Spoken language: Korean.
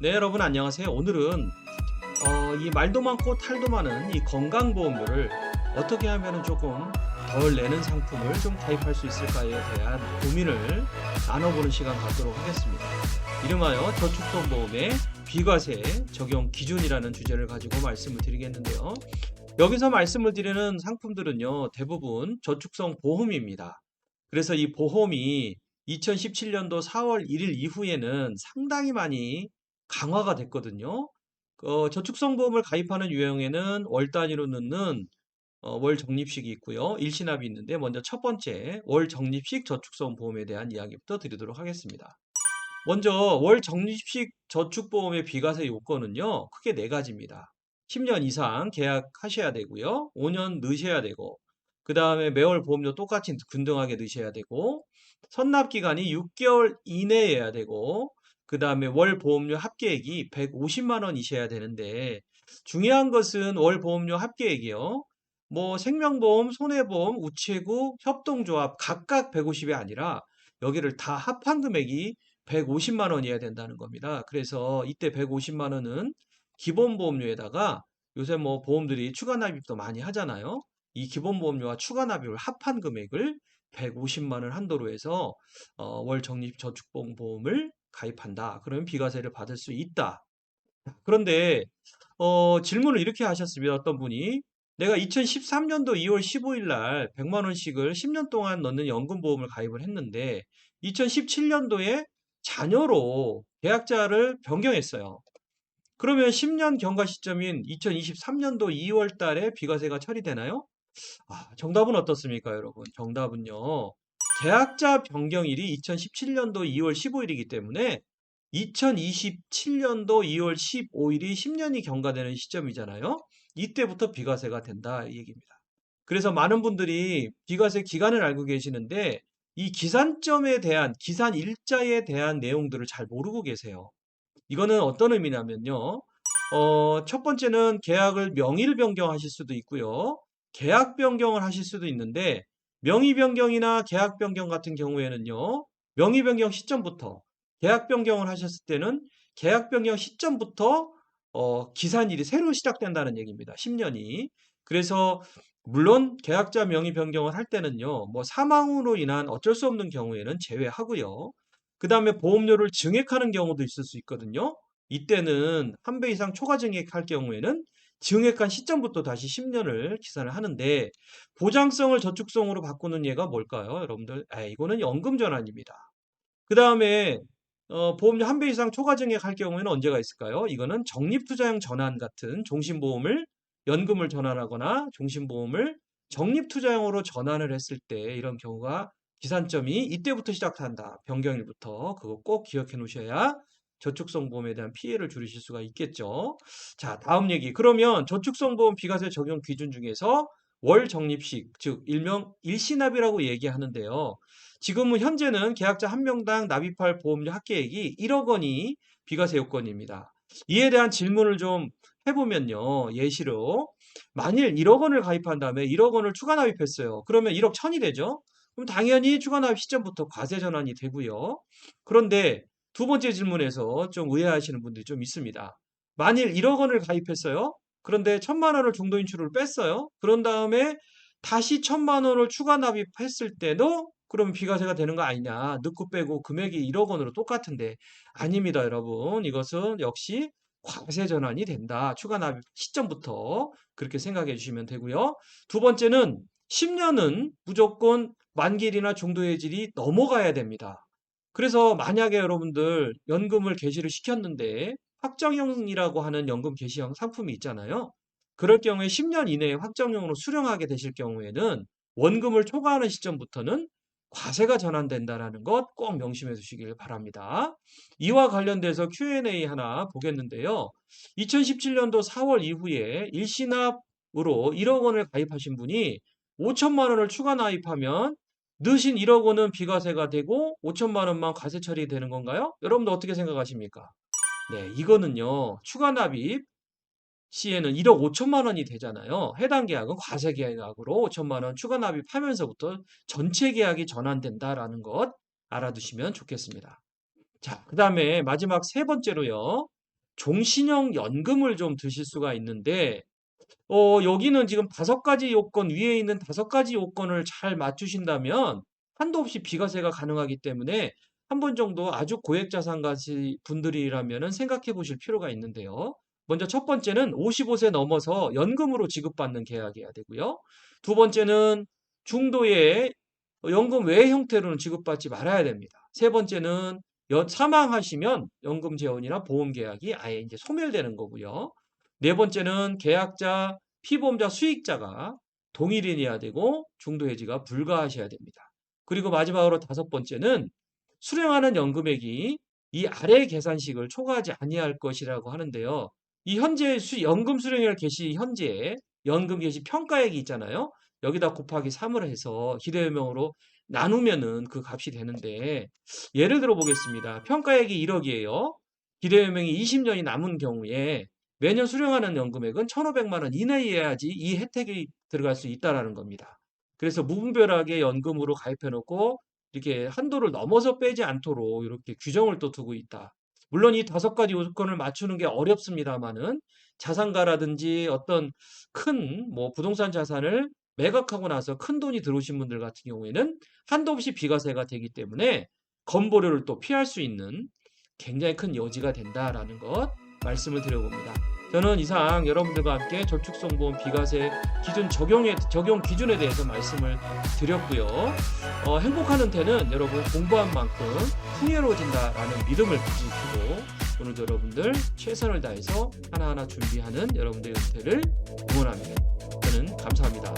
네, 여러분 안녕하세요. 오늘은 어, 이 말도 많고 탈도 많은 이 건강보험료를 어떻게 하면 조금 덜 내는 상품을 좀 가입할 수 있을까에 대한 고민을 나눠보는 시간 갖도록 하겠습니다. 이름하여 저축성보험의 비과세 적용 기준이라는 주제를 가지고 말씀을 드리겠는데요. 여기서 말씀을 드리는 상품들은요, 대부분 저축성 보험입니다. 그래서 이 보험이 2017년도 4월 1일 이후에는 상당히 많이 강화가 됐거든요. 어, 저축성보험을 가입하는 유형에는 월 단위로 넣는 어, 월 적립식이 있고요. 일시납이 있는데 먼저 첫 번째 월 적립식 저축성 보험에 대한 이야기부터 드리도록 하겠습니다. 먼저 월 적립식 저축보험의 비과세 요건은요. 크게 네 가지입니다. 10년 이상 계약하셔야 되고요. 5년 넣으셔야 되고 그 다음에 매월 보험료 똑같이 균등하게 넣으셔야 되고 선납 기간이 6개월 이내여야 되고 그 다음에 월 보험료 합계액이 150만 원이셔야 되는데 중요한 것은 월 보험료 합계액이요. 뭐 생명보험, 손해보험, 우체국, 협동조합 각각 150이 아니라 여기를 다 합한 금액이 150만 원이어야 된다는 겁니다. 그래서 이때 150만 원은 기본 보험료에다가 요새 뭐 보험들이 추가 납입도 많이 하잖아요. 이 기본 보험료와 추가 납입을 합한 금액을 150만 원 한도로 해서 어, 월 적립 저축보험 보험을 가입한다. 그러면 비과세를 받을 수 있다. 그런데 어, 질문을 이렇게 하셨습니다. 어떤 분이 내가 2013년도 2월 15일 날 100만 원씩을 10년 동안 넣는 연금보험을 가입을 했는데 2017년도에 자녀로 계약자를 변경했어요. 그러면 10년 경과 시점인 2023년도 2월 달에 비과세가 처리되나요? 아, 정답은 어떻습니까, 여러분? 정답은요. 계약자 변경일이 2017년도 2월 15일이기 때문에 2027년도 2월 15일이 10년이 경과되는 시점이잖아요. 이때부터 비과세가 된다 이 얘기입니다. 그래서 많은 분들이 비과세 기간을 알고 계시는데 이 기산점에 대한 기산 일자에 대한 내용들을 잘 모르고 계세요. 이거는 어떤 의미냐면요. 어, 첫 번째는 계약을 명의를 변경하실 수도 있고요. 계약 변경을 하실 수도 있는데 명의 변경이나 계약 변경 같은 경우에는요. 명의 변경 시점부터 계약 변경을 하셨을 때는 계약 변경 시점부터 어, 기산일이 새로 시작된다는 얘기입니다. 10년이. 그래서 물론 계약자 명의 변경을 할 때는요. 뭐 사망으로 인한 어쩔 수 없는 경우에는 제외하고요. 그 다음에 보험료를 증액하는 경우도 있을 수 있거든요. 이때는 한 배 이상 초과 증액할 경우에는 증액한 시점부터 다시 10년을 기산을 하는데 보장성을 저축성으로 바꾸는 예가 뭘까요? 여러분들, 아, 이거는 연금 전환입니다. 그 다음에 어, 보험료 한 배 이상 초과 증액할 경우에는 언제가 있을까요? 이거는 적립투자형 전환 같은 종신보험을 연금을 전환하거나 종신보험을 적립투자형으로 전환을 했을 때 이런 경우가 기산점이 이때부터 시작한다. 변경일부터 그거 꼭 기억해 놓으셔야 저축성 보험에 대한 피해를 줄이실 수가 있겠죠. 자, 다음 얘기. 그러면 저축성 보험 비과세 적용 기준 중에서 월 적립식, 즉 일명 일시납이라고 얘기하는데요. 지금은 현재는 계약자 한 명당 납입할 보험료 합계액이 1억 원이 비과세 요건입니다. 이에 대한 질문을 좀 해보면요. 예시로 만일 1억 원을 가입한 다음에 1억 원을 추가 납입했어요. 그러면 1억 1000이 되죠. 그럼 당연히 추가 납입 시점부터 과세 전환이 되고요. 그런데 두 번째 질문에서 좀 의아하시는 분들이 좀 있습니다. 만일 1억 원을 가입했어요. 그런데 1000만 원을 중도 인출을 뺐어요. 그런 다음에 다시 1000만 원을 추가 납입했을 때도 그럼 비과세가 되는 거 아니냐. 넣고 빼고 금액이 1억 원으로 똑같은데 아닙니다, 여러분. 이것은 역시 과세 전환이 된다. 추가 납입 시점부터 그렇게 생각해 주시면 되고요. 두 번째는 10년은 무조건 만기일이나 중도해질이 넘어가야 됩니다. 그래서 만약에 여러분들 연금을 개시를 시켰는데 확정형이라고 하는 연금 개시형 상품이 있잖아요. 그럴 경우에 10년 이내에 확정형으로 수령하게 되실 경우에는 원금을 초과하는 시점부터는 과세가 전환된다라는 것 꼭 명심해 두시길 바랍니다. 이와 관련돼서 Q&A 하나 보겠는데요. 2017년도 4월 이후에 일시납으로 1억 원을 가입하신 분이 5천만 원을 추가 납입하면 넣으신 1억 원은 비과세가 되고 5천만 원만 과세 처리되는 건가요? 여러분들 어떻게 생각하십니까? 네, 이거는요. 추가 납입 시에는 1억 5천만 원이 되잖아요. 해당 계약은 과세 계약으로 5천만 원 추가 납입하면서부터 전체 계약이 전환된다라는 것 알아두시면 좋겠습니다. 자, 그 다음에 마지막 세 번째로요. 종신형 연금을 좀 드실 수가 있는데 어, 여기는 지금 다섯 가지 요건, 위에 있는 다섯 가지 요건을 잘 맞추신다면 한도 없이 비과세가 가능하기 때문에 한 번 정도 아주 고액 자산 가지 분들이라면은 생각해 보실 필요가 있는데요. 먼저 첫 번째는 55세 넘어서 연금으로 지급받는 계약이어야 되고요. 두 번째는 중도의 연금 외 형태로는 지급받지 말아야 됩니다. 세 번째는 연- 사망하시면 연금 재원이나 보험 계약이 아예 이제 소멸되는 거고요. 네 번째는 계약자, 피보험자, 수익자가 동일인이어야 되고 중도 해지가 불가하셔야 됩니다. 그리고 마지막으로 다섯 번째는 수령하는 연금액이 이 아래 계산식을 초과하지 아니할 것이라고 하는데요. 이 현재 수, 연금 수령일 개시 현재 연금 개시 평가액이 있잖아요. 여기다 곱하기 3을 해서 기대요명으로 나누면은 그 값이 되는데 예를 들어 보겠습니다. 평가액이 1억이에요. 기대요명이 20년이 남은 경우에 매년 수령하는 연금액은 1,500만 원 이내여야지 이 혜택이 들어갈 수 있다라는 겁니다. 그래서 무분별하게 연금으로 가입해 놓고 이렇게 한도를 넘어서 빼지 않도록 이렇게 규정을 또 두고 있다. 물론 이 다섯 가지 요건을 맞추는 게 어렵습니다만은 자산가라든지 어떤 큰 뭐 부동산 자산을 매각하고 나서 큰 돈이 들어오신 분들 같은 경우에는 한도 없이 비과세가 되기 때문에 건보료를 또 피할 수 있는 굉장히 큰 여지가 된다라는 것 말씀을 드려봅니다. 저는 이상 여러분들과 함께 저축성보험 비과세 기준 적용에 적용 기준에 대해서 말씀을 드렸고요. 어, 행복한 은퇴는 여러분 공부한 만큼 풍요로워진다라는 믿음을 가지시고 오늘도 여러분들 최선을 다해서 하나하나 준비하는 여러분들의 은퇴를 응원합니다. 저는 감사합니다.